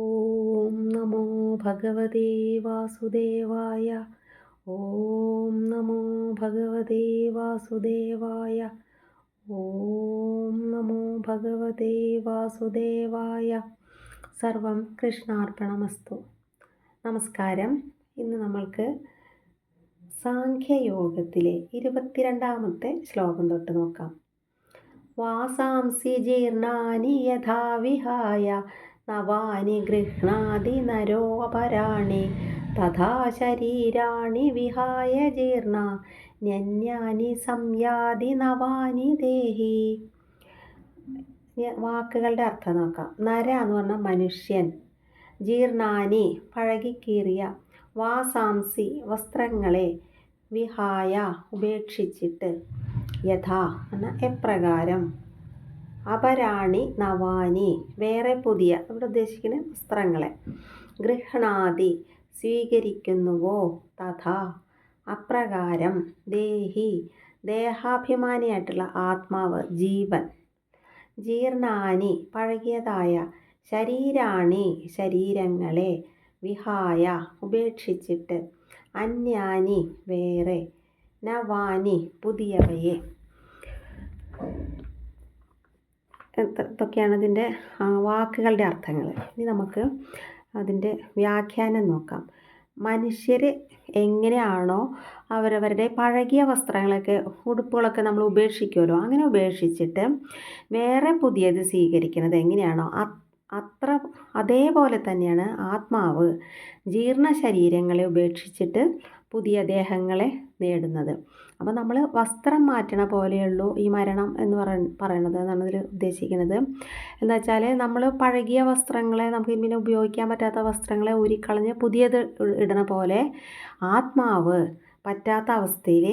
ഓം നമോ ഭഗവതേ വാസുദേവായ ഓം നമോ ഭഗവതേ വാസുദേവായ ഓം നമോ ഭഗവതേ വാസുദേവായ സർവം കൃഷ്ണാർപ്പണമസ്തു। നമസ്കാരം. ഇന്ന് നമ്മൾക്ക് സാഖ്യയോഗത്തിലെ ഇരുപത്തിരണ്ടാമത്തെ ശ്ലോകം തൊട്ട് നോക്കാം. വാസാംസി ജീർണാനി യഥാ വിഹായ നവാനി ഗൃഹ്ണാതി നരോപരാണി തഥാ ശരീരാണി വിഹായ ജീർണ ഞന്യാനി സംയാതി നവാനി ദേഹി. വാക്കുകളുടെ അർത്ഥം നോക്കാം. നര എന്ന് പറഞ്ഞാൽ മനുഷ്യൻ ജീർണാനി പഴകിക്കീറിയ വാസാംസി വസ്ത്രങ്ങളെ വിഹായ ഉപേക്ഷിച്ചിട്ട് യഥാ എന്ന എപ്രകാരം അപരാണി നവാനി. വേറെ പുതിയ ഇവിടെ ഉദ്ദേശിക്കുന്ന വസ്ത്രങ്ങളെ. ഗൃഹണാദി സ്വീകരിക്കുന്നുവോ? തഥാ. അപ്രകാരം. ദേഹി. ദേഹാഭിമാനിയായിട്ടുള്ള ആത്മാവ് ജീവൻ. ജീർണാനി. പഴകിയതായ ശരീരാണി. ശരീരങ്ങളെ വിഹായ. ഉപേക്ഷിച്ചിട്ട് അന്യാനി. വേറെ. നവാനി. പുതിയവയെ. ഇതൊക്കെയാണ് അതിന്റെ വാക്കുകളുടെ അർത്ഥങ്ങൾ. ഇനി നമുക്ക് അതിന്റെ വ്യാഖ്യാനം നോക്കാം. മനുഷ്യർ എങ്ങനെയാണോ അവരവരുടെ പഴകിയ വസ്ത്രങ്ങളൊക്കെ ഉടുപ്പുകളൊക്കെ നമ്മൾ ഉപേക്ഷിക്കുമല്ലോ. അങ്ങനെ ഉപേക്ഷിച്ചിട്ട് വേറെ പുതിയത് സ്വീകരിക്കുന്നത് എങ്ങനെയാണോ അത്ര അതേപോലെ തന്നെയാണ് ആത്മാവ് ജീർണ ശരീരങ്ങളെ ഉപേക്ഷിച്ചിട്ട് പുതിയ ദേഹങ്ങളെ നേടുന്നത്. അപ്പോൾ നമ്മൾ വസ്ത്രം മാറ്റണ പോലെയുള്ളൂ ഈ മരണം എന്ന് പറ പറയണത് എന്നാണ് ഇതിൽ ഉദ്ദേശിക്കുന്നത്. എന്താ വെച്ചാൽ നമ്മൾ പഴകിയ വസ്ത്രങ്ങളെ നമുക്ക് പിന്നെ ഉപയോഗിക്കാൻ പറ്റാത്ത വസ്ത്രങ്ങളെ ഊരിക്കളഞ്ഞ് പുതിയത് ഇടണ പോലെ ആത്മാവ് പറ്റാത്ത അവസ്ഥയിൽ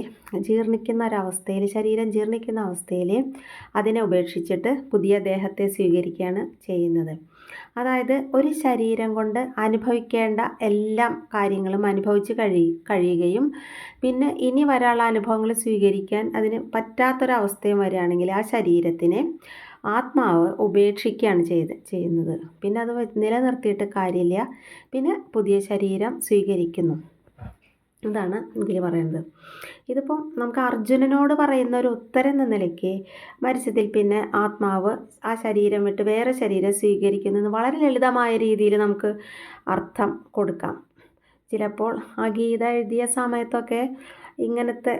ജീർണിക്കുന്ന ഒരവസ്ഥയിൽ ശരീരം ജീർണിക്കുന്ന അവസ്ഥയിൽ അതിനെ ഉപേക്ഷിച്ചിട്ട് പുതിയ ദേഹത്തെ സ്വീകരിക്കുകയാണ് ചെയ്യുന്നത്. അതായത് ഒരു ശരീരം കൊണ്ട് അനുഭവിക്കേണ്ട എല്ലാ കാര്യങ്ങളും അനുഭവിച്ച് കഴി കഴിയുകയും പിന്നെ ഇനി വരാനുള്ള അനുഭവങ്ങൾ സ്വീകരിക്കാൻ അതിന് പറ്റാത്തൊരവസ്ഥയും വരികയാണെങ്കിൽ ആ ശരീരത്തിനെ ആത്മാവ് ഉപേക്ഷിക്കുകയാണ് ചെയ്ത് ചെയ്യുന്നത്. പിന്നെ അത് നിലനിർത്തിയിട്ട് കാര്യമില്ല. പിന്നെ പുതിയ ശരീരം സ്വീകരിക്കുന്നു. ഇതാണ് ഇതിൽ പറയുന്നത്. ഇതിപ്പം നമുക്ക് അർജുനനോട് പറയുന്ന ഒരു ഉത്തരം എന്ന നിലയ്ക്ക് മരിച്ചതിൽ പിന്നെ ആത്മാവ് ആ ശരീരം വിട്ട് വേറെ ശരീരം സ്വീകരിക്കുന്നത് വളരെ ലളിതമായ രീതിയിൽ നമുക്ക് അർത്ഥം കൊടുക്കാം. ചിലപ്പോൾ ആ ഗീത എഴുതിയ സമയത്തൊക്കെ ഇങ്ങനത്തെ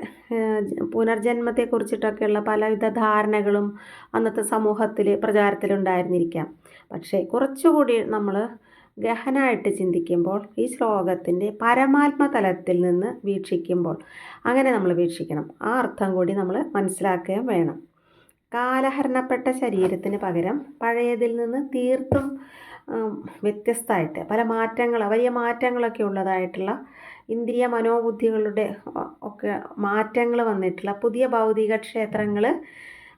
പുനർജന്മത്തെക്കുറിച്ചിട്ടൊക്കെയുള്ള പലവിധ ധാരണകളും അന്നത്തെ സമൂഹത്തിൽ പ്രചാരത്തിലുണ്ടായിരുന്നിരിക്കാം. പക്ഷേ കുറച്ചുകൂടി നമ്മൾ ഗഹനായിട്ട് ചിന്തിക്കുമ്പോൾ ഈ ശ്ലോകത്തിന്റെ പരമാത്മ തലത്തിൽ നിന്ന് വീക്ഷിക്കുമ്പോൾ അങ്ങനെ നമ്മൾ വീക്ഷിക്കണം. ആ അർത്ഥം കൂടി നമ്മൾ മനസ്സിലാക്കുകയും വേണം. കാലഹരണപ്പെട്ട ശരീരത്തിന് പകരം പഴയതിൽ നിന്ന് തീർത്തും വ്യത്യസ്തമായിട്ട് പല മാറ്റങ്ങൾ വലിയ മാറ്റങ്ങളൊക്കെ ഉള്ളതായിട്ടുള്ള ഇന്ദ്രിയ മനോബുദ്ധികളുടെ ഒക്കെ മാറ്റങ്ങൾ വന്നിട്ടുള്ള പുതിയ ഭൗതിക ക്ഷേത്രങ്ങൾ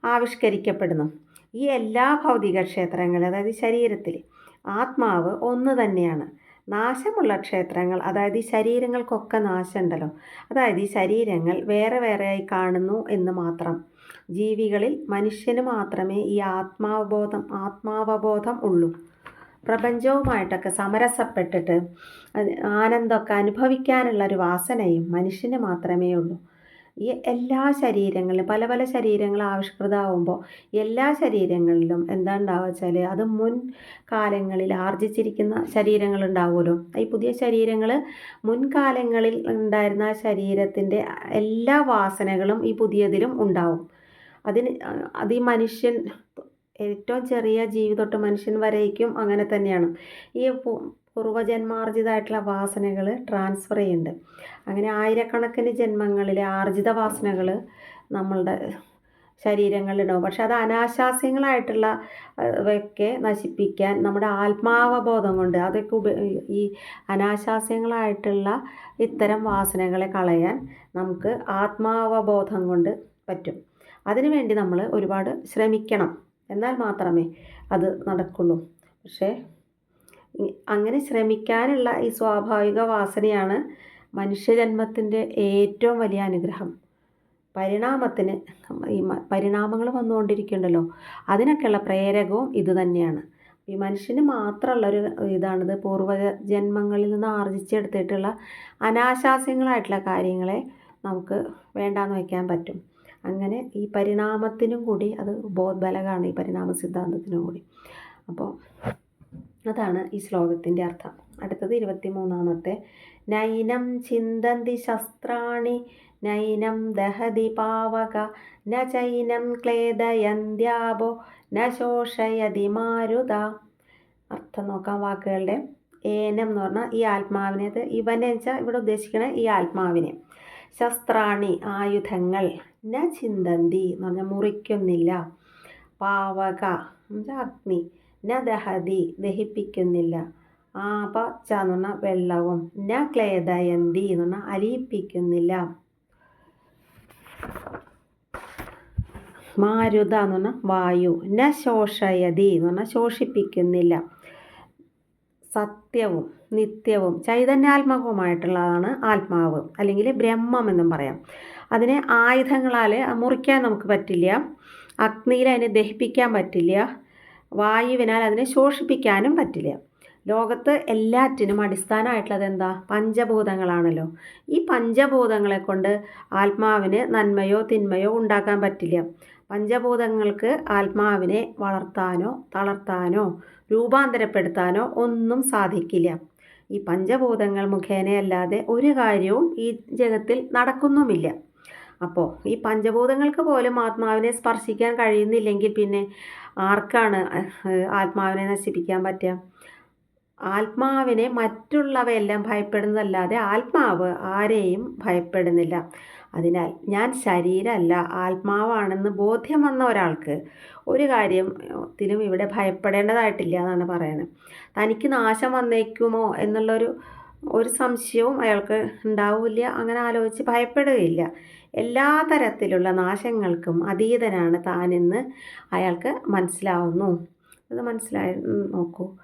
ആവിഷ്കരിക്കപ്പെടുന്നു. ഈ എല്ലാ ഭൗതിക ക്ഷേത്രങ്ങളും അതായത് ശരീരത്തിൽ ആത്മാവ് ഒന്ന് തന്നെയാണ്. നാശമുള്ള ക്ഷേത്രങ്ങൾ അതായത് ഈ ശരീരങ്ങൾക്കൊക്കെ നാശമുണ്ടല്ലോ. അതായത് ഈ ശരീരങ്ങൾ വേറെ വേറെയായി കാണുന്നു എന്ന് മാത്രം. ജീവികളിൽ മനുഷ്യന് മാത്രമേ ഈ ആത്മാവബോധം ആത്മാവബോധം ഉള്ളൂ. പ്രപഞ്ചവുമായിട്ടൊക്കെ സമരസപ്പെട്ടിട്ട് ആനന്ദമൊക്കെ അനുഭവിക്കാനുള്ള ഒരു വാസനയും മനുഷ്യന് മാത്രമേ ഉള്ളൂ. ഈ എല്ലാ ശരീരങ്ങളിലും പല പല ശരീരങ്ങൾ ആവിഷ്കൃതമാകുമ്പോൾ എല്ലാ ശരീരങ്ങളിലും എന്താ ഉണ്ടാവുക വെച്ചാൽ അത് മുൻ കാലങ്ങളിൽ ആർജിച്ചിരിക്കുന്ന ശരീരങ്ങൾ ഉണ്ടാവുമല്ലോ. ഈ പുതിയ ശരീരങ്ങൾ മുൻകാലങ്ങളിൽ ഉണ്ടായിരുന്ന ശരീരത്തിന്റെ എല്ലാ വാസനകളും ഈ പുതിയതിലും ഉണ്ടാവും. അതിന് അത് ഈ മനുഷ്യൻ ഏറ്റവും ചെറിയ ജീവി തൊട്ട് മനുഷ്യൻ വരേക്കും അങ്ങനെ തന്നെയാണ്. ഈ പൂർവജന്മാർജിതമായിട്ടുള്ള വാസനകൾ ട്രാൻസ്ഫർ ചെയ്യുന്നുണ്ട്. അങ്ങനെ ആയിരക്കണക്കിന് ജന്മങ്ങളിലെ ആർജിത വാസനകൾ നമ്മളുടെ ശരീരങ്ങളിലുണ്ടാവും. പക്ഷെ അത് അനാശാസ്യങ്ങളായിട്ടുള്ള ഒക്കെ നശിപ്പിക്കാൻ നമ്മുടെ ആത്മാവബോധം കൊണ്ട് അതൊക്കെ ഉപ ഈ അനാശാസ്യങ്ങളായിട്ടുള്ള ഇത്തരം വാസനകളെ കളയാൻ നമുക്ക് ആത്മാവബോധം കൊണ്ട് പറ്റും. അതിനുവേണ്ടി നമ്മൾ ഒരുപാട് ശ്രമിക്കണം. എന്നാൽ മാത്രമേ അത് നടക്കുള്ളൂ. പക്ഷേ അങ്ങനെ ശ്രമിക്കാനുള്ള ഈ സ്വാഭാവിക വാസനയാണ് മനുഷ്യജന്മത്തിന്റെ ഏറ്റവും വലിയ അനുഗ്രഹം. പരിണാമത്തിന് ഈ പരിണാമങ്ങൾ വന്നുകൊണ്ടിരിക്കുന്നുണ്ടല്ലോ. അതിനൊക്കെയുള്ള പ്രേരകവും ഇത് തന്നെയാണ്. ഈ മനുഷ്യന് മാത്രമുള്ള ഒരു ഇതാണിത്. പൂർവ ജന്മങ്ങളിൽ നിന്ന് ആർജിച്ചെടുത്തിട്ടുള്ള അനാശാസ്യങ്ങളായിട്ടുള്ള കാര്യങ്ങളെ നമുക്ക് വേണ്ടാന്ന് വയ്ക്കാൻ പറ്റും. അങ്ങനെ ഈ പരിണാമത്തിനും കൂടി അത് ബോധബലകമാണ് ഈ പരിണാമ സിദ്ധാന്തത്തിനും കൂടി. അപ്പോൾ അതാണ് ഈ ശ്ലോകത്തിന്റെ അർത്ഥം. അടുത്തത് ഇരുപത്തി മൂന്നാമത്തെ നൈനം ചിന്തന്തി ശസ്ത്രാണി നൈനം ദഹതി പാവക ന ചൈനം ക്ലേദയന്ത്യാപോ ന ശോഷയതി മാരുത. അർത്ഥം നോക്കാം വാക്കുകളുടെ. ഏനം എന്ന് പറഞ്ഞാൽ ഈ ആത്മാവിനെ ഇവനെ വെച്ചാൽ ഇവിടെ ഉദ്ദേശിക്കണ ഈ ആത്മാവിനെ. ശസ്ത്രാണി ആയുധങ്ങൾ ന ചിന്തന്തി എന്ന് പറഞ്ഞാൽ മുറിക്കുന്നില്ല. പാവക അഗ്നി. ന ദഹതി ദഹിപ്പിക്കുന്നില്ല. ആപ ച എന്ന് പറഞ്ഞാൽ വെള്ളവും. ന ക്ലേദയന്തി എന്ന് പറഞ്ഞാൽ അലിയിപ്പിക്കുന്നില്ല. മാരുത എന്ന് പറഞ്ഞാൽ വായു. ന ശോഷയതി എന്ന് പറഞ്ഞാൽ ശോഷിപ്പിക്കുന്നില്ല. സത്യവും നിത്യവും ചൈതന്യാത്മകവുമായിട്ടുള്ളതാണ് ആത്മാവ് അല്ലെങ്കിൽ ബ്രഹ്മം എന്നും പറയാം. അതിനെ ആയുധങ്ങളാൽ മുറിക്കാൻ നമുക്ക് പറ്റില്ല. അഗ്നിയിൽ അതിനെ ദഹിപ്പിക്കാൻ പറ്റില്ല. വായുവിനാൽ അതിനെ ശോഷിപ്പിക്കാനും പറ്റില്ല. ലോകത്ത് എല്ലാറ്റിനും അടിസ്ഥാനമായിട്ടുള്ളത് എന്താ പഞ്ചഭൂതങ്ങളാണല്ലോ. ഈ പഞ്ചഭൂതങ്ങളെ കൊണ്ട് ആത്മാവിന് നന്മയോ തിന്മയോ ഉണ്ടാക്കാൻ പറ്റില്ല. പഞ്ചഭൂതങ്ങൾക്ക് ആത്മാവിനെ വളർത്താനോ തളർത്താനോ രൂപാന്തരപ്പെടുത്താനോ ഒന്നും സാധിക്കില്ല. ഈ പഞ്ചഭൂതങ്ങൾ മുഖേനയല്ലാതെ ഒരു കാര്യവും ഈ ജഗത്തിൽ നടക്കുന്നുമില്ല. അപ്പോൾ ഈ പഞ്ചഭൂതങ്ങൾക്ക് പോലും ആത്മാവിനെ സ്പർശിക്കാൻ കഴിയുന്നില്ലെങ്കിൽ പിന്നെ ആർക്കാണ് ആത്മാവിനെ നശിപ്പിക്കാൻ പറ്റുക? ആത്മാവിനെ മറ്റുള്ളവയെല്ലാം ഭയപ്പെടുന്നതല്ലാതെ ആത്മാവ് ആരെയും ഭയപ്പെടുന്നില്ല. അതിനാൽ ഞാൻ ശരീരമല്ല ആത്മാവാണെന്ന് ബോധ്യം വന്ന ഒരാൾക്ക് ഒരു കാര്യത്തിലും ഇവിടെ ഭയപ്പെടേണ്ടതായിട്ടില്ല എന്നാണ് പറയുന്നത്. തനിക്ക് നാശം വന്നേക്കുമോ എന്നുള്ളൊരു ഒരു സംശയവും അയാൾക്ക് ഉണ്ടാവില്ല. അങ്ങനെ ആലോചിച്ച് ഭയപ്പെടുകയില്ല. എല്ലാ തരത്തിലുള്ള നാശങ്ങൾക്കും അതീതനാണ് താനെന്ന് അയാൾക്ക് മനസ്സിലാവുന്നു. അത് മനസ്സിലായി നോക്കൂ.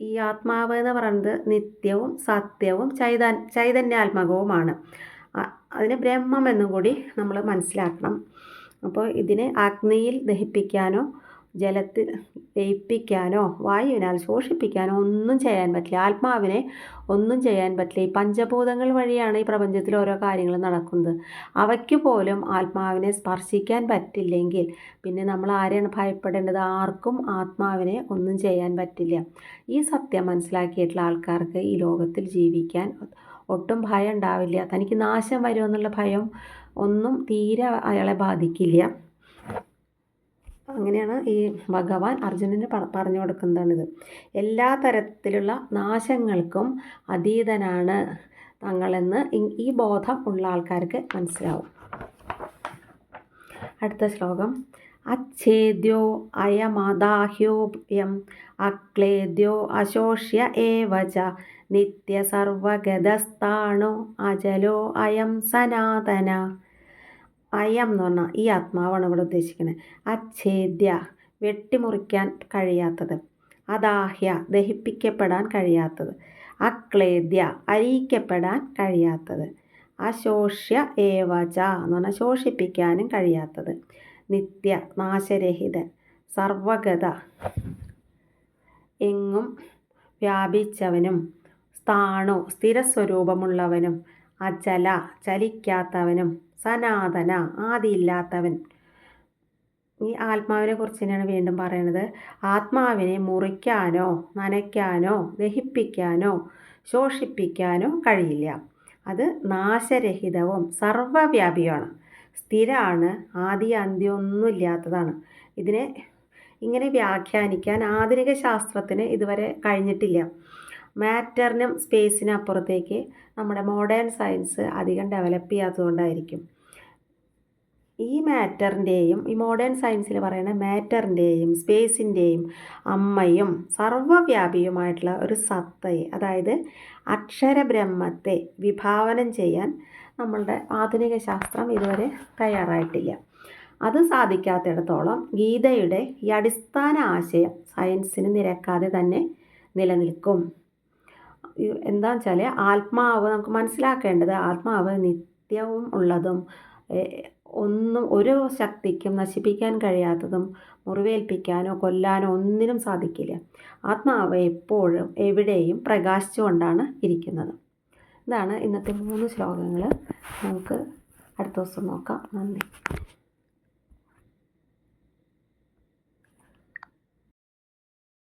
ഈ ആത്മാവ് എന്ന് പറയുന്നത് നിത്യവും സത്യവും ചൈത ചൈതന്യാത്മകവുമാണ്. അതിന് ബ്രഹ്മം എന്നും കൂടി നമ്മൾ മനസ്സിലാക്കണം. അപ്പോൾ ഇതിനെ അഗ്നിയിൽ ദഹിപ്പിക്കാനോ ജലത്തിൽ ലയിപ്പിക്കാനോ വായുവിനാൽ ശോഷിപ്പിക്കാനോ ഒന്നും ചെയ്യാൻ പറ്റില്ല. ആത്മാവിനെ ഒന്നും ചെയ്യാൻ പറ്റില്ല. ഈ പഞ്ചഭൂതങ്ങൾ വഴിയാണ് ഈ പ്രപഞ്ചത്തിൽ ഓരോ കാര്യങ്ങൾ നടക്കുന്നത്. അവയ്ക്ക് പോലും ആത്മാവിനെ സ്പർശിക്കാൻ പറ്റില്ലെങ്കിൽ പിന്നെ നമ്മൾ ആരെയാണ് ഭയപ്പെടേണ്ടത്? ആർക്കും ആത്മാവിനെ ഒന്നും ചെയ്യാൻ പറ്റില്ല. ഈ സത്യം മനസ്സിലാക്കിയിട്ടുള്ള ആൾക്കാർക്ക് ഈ ലോകത്തിൽ ജീവിക്കാൻ ഒട്ടും ഭയം ഉണ്ടാവില്ല. തനിക്ക് നാശം വരുമെന്നുള്ള ഭയം ഒന്നും തീരെ അയാളെ ബാധിക്കില്ല. അങ്ങനെയാണ് ഈ ഭഗവാൻ അർജുനന് പറഞ്ഞു കൊടുക്കുന്നതാണിത്. എല്ലാ തരത്തിലുള്ള നാശങ്ങൾക്കും അതീതനാണ് തങ്ങളെന്ന് ഈ ബോധം ഉള്ള ആൾക്കാർക്ക് മനസ്സിലാവും. അടുത്ത ശ്ലോകം. അച്ഛേദ്യോ അയമദാഹ്യോയം അക്ലേദ്യോ അശോഷ്യ ഏവച നിത്യസർവഗതസ്ഥാണോ അജലോ അയം സനാതന. അയം എന്ന് പറഞ്ഞാൽ ഈ ആത്മാവാണ് ഇവിടെ ഉദ്ദേശിക്കുന്നത്. അച്ഛേദ്യ വെട്ടിമുറിക്കാൻ കഴിയാത്തത്. അദാഹ്യ ദഹിപ്പിക്കപ്പെടാൻ കഴിയാത്തത്. അക്ലേദ്യ അരിയിക്കപ്പെടാൻ കഴിയാത്തത്. അശോഷ്യ ഏവച എന്ന് പറഞ്ഞാൽ ശോഷിപ്പിക്കാനും കഴിയാത്തത്. നിത്യ നാശരഹിതൻ സർവഗത. എങ്ങും വ്യാപിച്ചവനും സ്ഥാണു സ്ഥിരസ്വരൂപമുള്ളവനും അചല ചലിക്കാത്തവനും. സനാതന ആദിയില്ലാത്തവൻ. ഈ ആത്മാവിനെ കുറിച്ച് തന്നെയാണ് വീണ്ടും പറയുന്നത്. ആത്മാവിനെ മുറിക്കാനോ നനയ്ക്കാനോ ദഹിപ്പിക്കാനോ ശോഷിപ്പിക്കാനോ കഴിയില്ല. അത് നാശരഹിതവും സർവവ്യാപിയാണ് സ്ഥിരമാണ് ആദി അന്ത്യമൊന്നുമില്ലാത്തതാണ് ഇതിനെ ഇങ്ങനെ വ്യാഖ്യാനിക്കാൻ ആധുനിക ശാസ്ത്രത്തിന് ഇതുവരെ കഴിഞ്ഞിട്ടില്ല. മാറ്ററിനും സ്പേസിനും അപ്പുറത്തേക്ക് നമ്മുടെ മോഡേൺ സയൻസ് അധികം ഡെവലപ്പ് ചെയ്യാത്തതുകൊണ്ടായിരിക്കും. ഈ മാറ്ററിന്റെയും ഈ മോഡേൺ സയൻസിൽ പറയുന്ന മാറ്ററിന്റെയും സ്പേസിന്റെയും അമ്മയും സർവവ്യാപിയുമായിട്ടുള്ള ഒരു സത്തയെ അതായത് അക്ഷരബ്രഹ്മത്തെ വിഭാവനം ചെയ്യാൻ നമ്മളുടെ ആധുനിക ശാസ്ത്രം ഇതുവരെ തയ്യാറായിട്ടില്ല. അത് സാധിക്കാത്തിടത്തോളം ഗീതയുടെ ഈ അടിസ്ഥാന ആശയം സയൻസിന് നിരക്കാതെ തന്നെ നിലനിൽക്കും. എന്താണെന്ന് വെച്ചാൽ ആത്മാവ് നമുക്ക് മനസ്സിലാക്കേണ്ടത് ആത്മാവ് നിത്യവും ഉള്ളതും ഒന്നും ഒരു ശക്തിക്കും നശിപ്പിക്കാൻ കഴിയാത്തതും മുറിവേൽപ്പിക്കാനോ കൊല്ലാനോ ഒന്നിനും സാധിക്കില്ല. ആത്മാവ് എപ്പോഴും എവിടെയും പ്രകാശിച്ചുകൊണ്ടാണ് ഇരിക്കുന്നത്. ഇതാണ് ഇന്നത്തെ മൂന്ന് ശ്ലോകങ്ങൾ നമുക്ക് അടുത്ത ദിവസം നോക്കാം. നന്ദി.